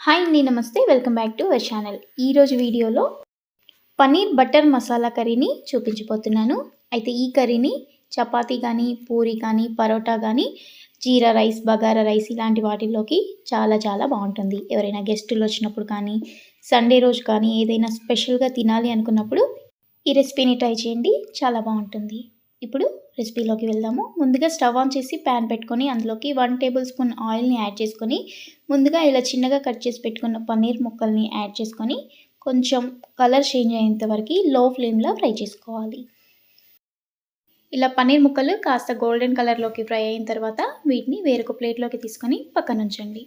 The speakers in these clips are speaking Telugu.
హాయ్ అండి నమస్తే. Welcome back to our channel. ఈరోజు వీడియోలో పన్నీర్ బటర్ మసాలా కర్రీని చూపించబోతున్నాను. అయితే ఈ కర్రీని చపాతీ కానీ పూరి కానీ పరోటా కానీ జీరా రైస్ బగారా రైస్ ఇలాంటి వాటిల్లోకి చాలా చాలా బాగుంటుంది. ఎవరైనా గెస్టులు వచ్చినప్పుడు కానీ సండే రోజు కానీ ఏదైనా స్పెషల్గా తినాలి అనుకున్నప్పుడు ఈ రెసిపీని ట్రై చేయండి. చాలా బాగుంటుంది. ఇప్పుడు రెసిపీలోకి వెళ్దాము. ముందుగా స్టవ్ ఆన్ చేసి ప్యాన్ పెట్టుకొని అందులోకి వన్ టేబుల్ స్పూన్ ఆయిల్ని యాడ్ చేసుకొని ముందుగా ఇలా చిన్నగా కట్ చేసి పెట్టుకున్న పన్నీర్ ముక్కల్ని యాడ్ చేసుకొని కొంచెం కలర్ చేంజ్ అయ్యేంత వరకు లో ఫ్లేమ్లో ఫ్రై చేసుకోవాలి. ఇలా పన్నీర్ ముక్కలు కాస్త గోల్డెన్ కలర్లోకి ఫ్రై అయిన తర్వాత వీటిని వేరొక ప్లేట్లోకి తీసుకొని పక్కన ఉంచండి.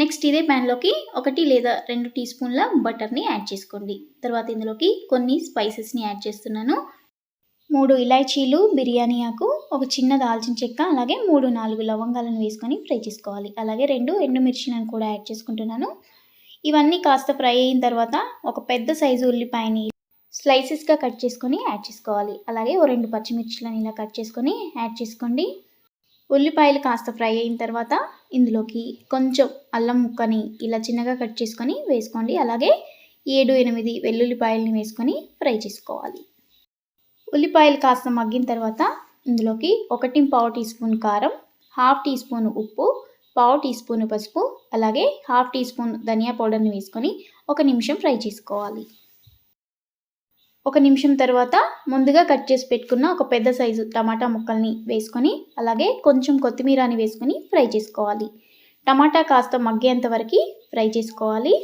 నెక్స్ట్ ఇదే ప్యాన్లోకి ఒకటి లేదా రెండు టీ స్పూన్ల బటర్ని యాడ్ చేసుకోండి. తర్వాత ఇందులోకి కొన్ని స్పైసెస్ని యాడ్ చేస్తున్నాను. మూడు ఇలాచీలు బిర్యానీ ఆకు ఒక చిన్న దాల్చిన చెక్క అలాగే మూడు నాలుగు లవంగాలను వేసుకొని ఫ్రై చేసుకోవాలి. అలాగే రెండు ఎండుమిర్చిలను కూడా యాడ్ చేసుకుంటున్నాను. ఇవన్నీ కాస్త ఫ్రై అయిన తర్వాత ఒక పెద్ద సైజు ఉల్లిపాయని స్లైసెస్గా కట్ చేసుకొని యాడ్ చేసుకోవాలి. అలాగే ఓ రెండు పచ్చిమిర్చిలను ఇలా కట్ చేసుకొని యాడ్ చేసుకోండి. ఉల్లిపాయలు కాస్త ఫ్రై అయిన తర్వాత ఇందులోకి కొంచెం అల్లం ముక్కని ఇలా చిన్నగా కట్ చేసుకొని వేసుకోండి. అలాగే ఏడు ఎనిమిది వెల్లుల్లిపాయలని వేసుకొని ఫ్రై చేసుకోవాలి. ఉల్లిపాయలు కాస్త మగ్గిన తర్వాత ఇందులోకి ఒకటి పావు టీ స్పూన్ కారం హాఫ్ టీ స్పూన్ ఉప్పు పావు టీ స్పూన్ పసుపు అలాగే హాఫ్ టీ స్పూన్ ధనియా పౌడర్ని వేసుకొని ఒక నిమిషం ఫ్రై చేసుకోవాలి. ఒక నిమిషం తర్వాత ముందుగా కట్ చేసి పెట్టుకున్న ఒక పెద్ద సైజు టమాటా ముక్కల్ని వేసుకొని అలాగే కొంచెం కొత్తిమీరని వేసుకొని ఫ్రై చేసుకోవాలి. టమాటా కాస్త మగ్గేంత వరకు ఫ్రై చేసుకోవాలి.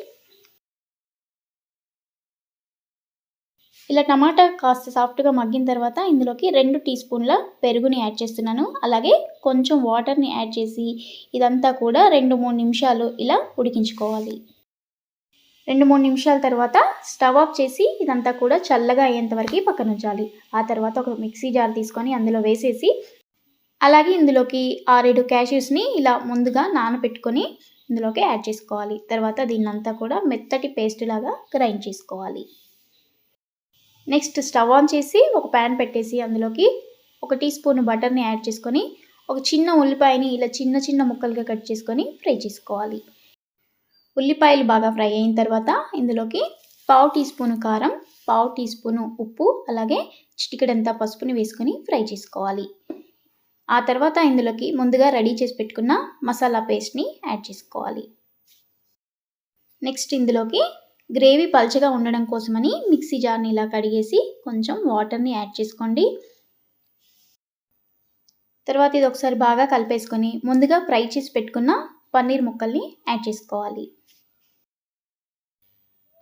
ఇలా టమాటా కాస్త సాఫ్ట్గా మగ్గిన తర్వాత ఇందులోకి రెండు టీ స్పూన్ల పెరుగుని యాడ్ చేస్తున్నాను. అలాగే కొంచెం వాటర్ని యాడ్ చేసి ఇదంతా కూడా రెండు మూడు నిమిషాలు ఇలా ఉడికించుకోవాలి. రెండు మూడు నిమిషాల తర్వాత స్టవ్ ఆఫ్ చేసి ఇదంతా కూడా చల్లగా అయ్యేంత వరకు పక్కన ఉంచాలి ఆ తర్వాత ఒక మిక్సీ జార్ తీసుకొని అందులో వేసేసి అలాగే ఇందులోకి ఆరేడు క్యాష్యూస్ని ఇలా ముందుగా నానబెట్టుకొని ఇందులోకి యాడ్ చేసుకోవాలి. తర్వాత దీన్నంతా కూడా మెత్తటి పేస్ట్ లాగా గ్రైండ్ చేసుకోవాలి. నెక్స్ట్ స్టవ్ ఆన్ చేసి ఒక ప్యాన్ పెట్టేసి అందులోకి ఒక టీ స్పూన్ బటర్ని యాడ్ చేసుకొని ఒక చిన్న ఉల్లిపాయని ఇలా చిన్న చిన్న ముక్కలుగా కట్ చేసుకొని ఫ్రై చేసుకోవాలి. ఉల్లిపాయలు బాగా ఫ్రై అయిన తర్వాత ఇందులోకి పావు టీ స్పూను కారం పావు టీ స్పూను ఉప్పు అలాగే చిటికడంతా పసుపుని వేసుకొని ఫ్రై చేసుకోవాలి. ఆ తర్వాత ఇందులోకి ముందుగా రెడీ చేసి పెట్టుకున్న మసాలా పేస్ట్ని యాడ్ చేసుకోవాలి. నెక్స్ట్ ఇందులోకి గ్రేవీ పల్చగా ఉండడం కోసమని మిక్సీ జార్ని ఇలా కడిగేసి కొంచెం వాటర్ని యాడ్ చేసుకోండి. తర్వాత ఇది ఒకసారి బాగా కలిపేసుకొని ముందుగా ఫ్రై చేసి పెట్టుకున్న పన్నీర్ ముక్కల్ని యాడ్ చేసుకోవాలి.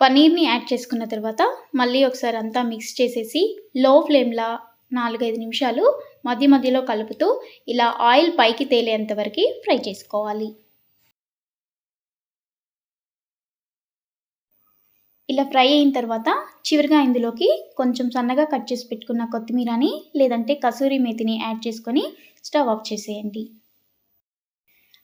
పన్నీర్ని యాడ్ చేసుకున్న తర్వాత మళ్ళీ ఒకసారి అంతా మిక్స్ చేసేసి లో ఫ్లేమ్లో నాలుగైదు నిమిషాలు మధ్య మధ్యలో కలుపుతూ ఇలా ఆయిల్ పైకి తేలేంత వరకు ఫ్రై చేసుకోవాలి. ఇలా ఫ్రై అయిన తర్వాత చివరిగా ఇందులోకి కొంచెం సన్నగా కట్ చేసి పెట్టుకున్న కొత్తిమీరని లేదంటే కసూరి మేతిని యాడ్ చేసుకొని స్టవ్ ఆఫ్ చేసేయండి.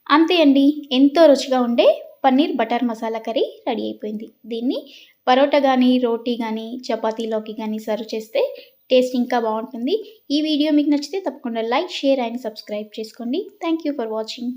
అంతే అండి. ఎంతో రుచిగా ఉండే paneer butter masala curry ready అయిపోయింది. దీన్ని పరోటా కానీ రోటీ కానీ చపాతీలోకి కానీ సర్వ్ చేస్తే టేస్ట్ ఇంకా బాగుంటుంది. ఈ వీడియో మీకు నచ్చితే తప్పకుండా లైక్ షేర్ అండ్ సబ్స్క్రైబ్ చేసుకోండి. Thank you for watching.